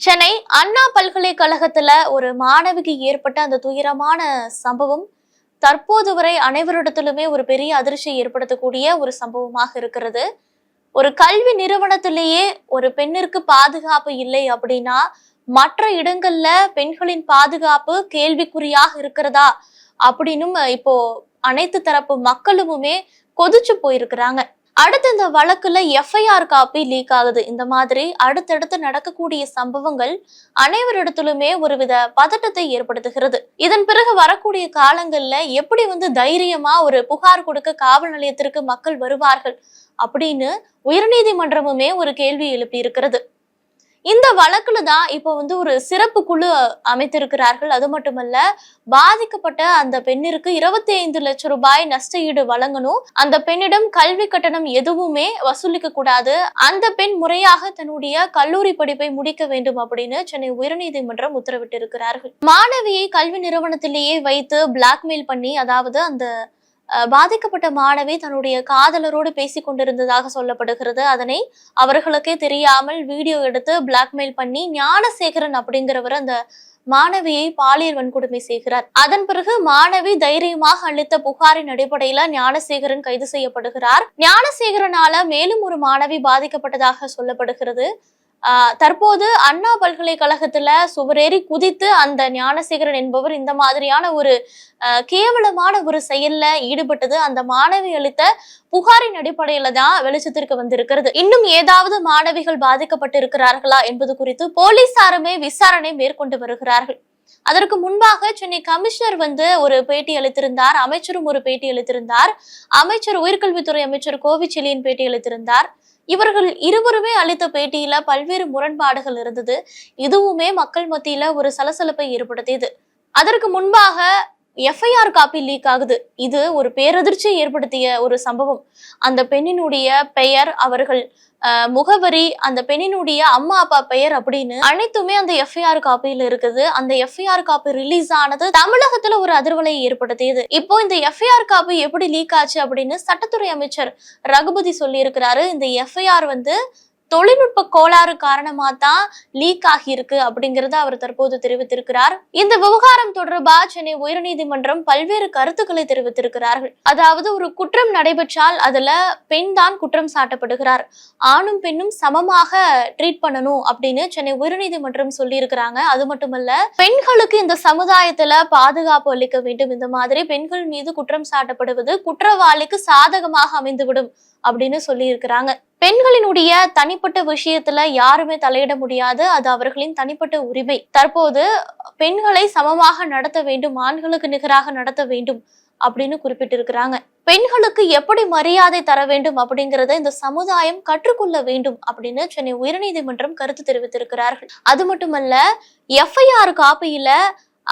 சென்னை அண்ணா பல்கலைக்கழகத்துல ஒரு மாணவிக்கு ஏற்பட்ட அந்த துயரமான சம்பவம் தற்போது வரை அனைவரிடத்திலுமே ஒரு பெரிய அதிர்ச்சியை ஏற்படுத்தக்கூடிய ஒரு சம்பவமாக இருக்கிறது. ஒரு கல்வி நிறுவனத்திலேயே ஒரு பெண்ணிற்கு பாதுகாப்பு இல்லை அப்படின்னா மற்ற இடங்கள்ல பெண்களின் பாதுகாப்பு கேள்விக்குறியாக இருக்கிறதா? அப்படின்னும் இப்போ அனைத்து தரப்பு மக்களுமே கொதிச்சு போயிருக்கிறாங்க. அடுத்து இந்த வழக்குல எஃப்ஐஆர் காப்பி லீக் ஆகுது. இந்த மாதிரி அடுத்தடுத்து நடக்கக்கூடிய சம்பவங்கள் அனைவரிடத்திலுமே ஒருவித பதட்டத்தை ஏற்படுத்துகிறது. இதன் பிறகு வரக்கூடிய காலங்கள்ல எப்படி வந்து தைரியமா ஒரு புகார் கொடுக்க காவல் நிலையத்திற்கு மக்கள் வருவார்கள் அப்படின்னு உயர்நீதிமன்றமுமே ஒரு கேள்வி எழுப்பி இருக்கிறது இந்த வழக்குல தான் இப்போ வந்து ஒரு சிறப்பு குழு அமைத்திருக்கிறார்கள். அது மட்டுமல்ல பாதிக்கப்பட்ட அந்த பெண்ணிற்கு இருபத்தி ஐந்து லட்சம் ரூபாய் நஷ்ட ஈடு வழங்கணும். அந்த பெண்ணிடம் கல்வி கட்டணம் எதுவுமே வசூலிக்க கூடாது. அந்த பெண் முறையாக தன்னுடைய கல்லூரி படிப்பை முடிக்க வேண்டும் அப்படின்னு சென்னை உயர்நீதிமன்றம் உத்தரவிட்டிருக்கிறார்கள். மாணவியை கல்வி நிறுவனத்திலேயே வைத்து பிளாக்மெயில் பண்ணி அதாவது அந்த பாதிக்கப்பட்ட மாணவி தன்னுடைய காதலரோடு பேசிக் கொண்டிருந்ததாக சொல்லப்படுகிறது. அதனை அவர்களுக்கே தெரியாமல் வீடியோ எடுத்து பிளாக்மெயில் பண்ணி ஞானசேகரன் அப்படிங்கிறவர் அந்த மாணவியை பாலியல் வன்கொடுமை செய்கிறார். அதன் பிறகு மாணவி தைரியமாக அளித்த புகாரின் அடிப்படையில ஞானசேகரன் கைது செய்யப்படுகிறார். ஞானசேகரனால மேலும் ஒரு மாணவி பாதிக்கப்பட்டதாக சொல்லப்படுகிறது. தற்போது அண்ணா பல்கலைக்கழகத்துல சுவரேறி குதித்து அந்த ஞானசேகரன் என்பவர் இந்த மாதிரியான ஒரு கேவலமான ஒரு செயல்ல ஈடுபட்டது. அந்த மாணவி அளித்த புகாரின் அடிப்படையில தான் வெளிச்சத்திற்கு வந்திருக்கிறது. இன்னும் ஏதாவது மாணவிகள் பாதிக்கப்பட்டு இருக்கிறார்களா என்பது குறித்து போலீசாருமே விசாரணை மேற்கொண்டு வருகிறார்கள். அதற்கு முன்பாக சென்னை கமிஷனர் வந்து ஒரு பேட்டி அளித்திருந்தார். அமைச்சரும் ஒரு பேட்டி அளித்திருந்தார். அமைச்சர் உயர்கல்வித்துறை அமைச்சர் கோவிச்செலியன் பேட்டி அளித்திருந்தார். இவர்கள் இருவருமே அளித்த பேட்டியில பல்வேறு முரண்பாடுகள் இருந்தது. இதுவுமே மக்கள் மத்தியில ஒரு சலசலப்பை ஏற்படுத்தியது. அதற்கு முன்பாக எஃப்ஐஆர் காப்பி லீக் ஆகுது. இது ஒரு பேரதிர்ச்சியை ஏற்படுத்திய ஒரு சம்பவம். அந்த பெண்ணினுடைய பெயர் அவர்கள் முகவரி அந்த பெண்ணினுடைய அம்மா அப்பா பெயர் அப்படின்னு அனைத்துமே அந்த எஃப்ஐஆர் காப்பியில இருக்குது. அந்த எஃப்ஐஆர் காப்பி ரிலீஸ் ஆனது தமிழகத்துல ஒரு அதிர்வலையை ஏற்படுத்தியது. இப்போ இந்த எஃப்ஐஆர் காப்பி எப்படி லீக் ஆச்சு அப்படின்னு சட்டத்துறை அமைச்சர் ரகுபதி சொல்லி இருக்கிறாரு இந்த எஃப்ஐஆர் வந்து தொழில்நுட்ப கோளாறு காரணமா தான் லீக் ஆகியிருக்கு அப்படிங்கறத அவர் தற்போது தெரிவித்திருக்கிறார். இந்த விவகாரம் தொடர்பா சென்னை உயர்நீதிமன்றம் பல்வேறு கருத்துக்களை தெரிவித்திருக்கிறார்கள். அதாவது ஒரு குற்றம் நடைபெற்றால் அதுல பெண் தான் குற்றம் சாட்டப்படுகிறார். ஆணும் பெண்ணும் சமமாக ட்ரீட் பண்ணணும் அப்படின்னு சென்னை உயர்நீதிமன்றம் சொல்லியிருக்கிறாங்க. அது மட்டுமல்ல பெண்களுக்கு இந்த சமுதாயத்துல பாதுகாப்பு அளிக்க வேண்டும். இந்த மாதிரி பெண்கள் மீது குற்றம் சாட்டப்படுவது குற்றவாளிக்கு சாதகமாக அமைந்துவிடும் அப்படின்னு சொல்லி இருக்கிறாங்க பெண்களினுடைய தனிப்பட்ட விஷயத்துல யாருமே தலையிட முடியாது. அது அவர்களின் தனிப்பட்ட உரிமை. தற்போது பெண்களை சமமாக நடத்த வேண்டும் ஆண்களுக்கு நிகராக நடத்த வேண்டும் அப்படின்னு குறிப்பிட்டிருக்கிறாங்க. பெண்களுக்கு எப்படி மரியாதை தர வேண்டும் அப்படிங்கறத இந்த சமுதாயம் கற்றுக்கொள்ள வேண்டும் அப்படின்னு சென்னை உயர்நீதிமன்றம் கருத்து தெரிவித்திருக்கிறார்கள். அது மட்டுமல்ல எஃப்ஐஆர் காப்பியில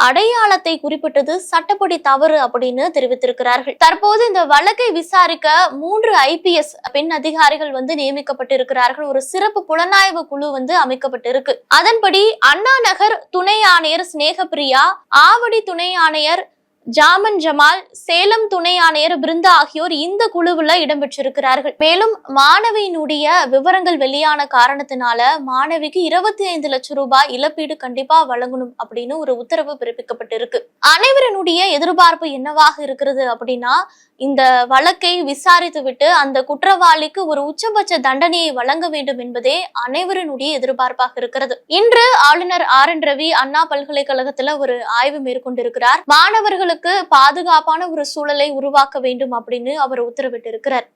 அடையாளத்தை குறிப்பிட்டது சட்டப்படி தவறு அப்படின்னு தெரிவித்திருக்கிறார்கள். தற்போது இந்த வழக்கை விசாரிக்க மூன்று ஐபிஎஸ் பெண் அதிகாரிகள் வந்து நியமிக்கப்பட்டிருக்கிறார்கள். ஒரு சிறப்பு புலனாய்வு குழு வந்து அமைக்கப்பட்டிருக்கு. அதன்படி அண்ணா நகர் துணை ஆணையர் சிநேகப்பிரியா ஆவடி துணை ஆணையர் ஜாமன் ஜமால் சேலம் துணை ஆணையர் பிருந்தா ஆகியோர் இந்த குழுவுல இடம்பெற்றிருக்கிறார்கள். மேலும் மாணவியினுடைய விவரங்கள் வெளியான காரணத்தினால மாணவிக்கு இருபத்தி ஐந்து லட்சம் ரூபாய் இழப்பீடு கண்டிப்பா வழங்கணும் அப்படின்னு ஒரு உத்தரவு பிறப்பிக்கப்பட்டிருக்கு. அனைவரனுடைய எதிர்பார்ப்பு என்னவாக இருக்கிறது அப்படின்னா இந்த வழக்கை விசாரித்து விட்டு அந்த குற்றவாளிக்கு ஒரு உச்சபட்ச தண்டனையை வழங்க வேண்டும் என்பதே அனைவரினுடைய எதிர்பார்ப்பாக இருக்கிறது. இன்று ஆளுநர் ஆர் என் ரவி அண்ணா பல்கலைக்கழகத்துல ஒரு ஆய்வு மேற்கொண்டிருக்கிறார். மாணவர்களுக்கு பாதுகாப்பான ஒரு சூழலை உருவாக்க வேண்டும் அப்படின்னு அவர் உத்தரவிட்டிருக்கிறார்.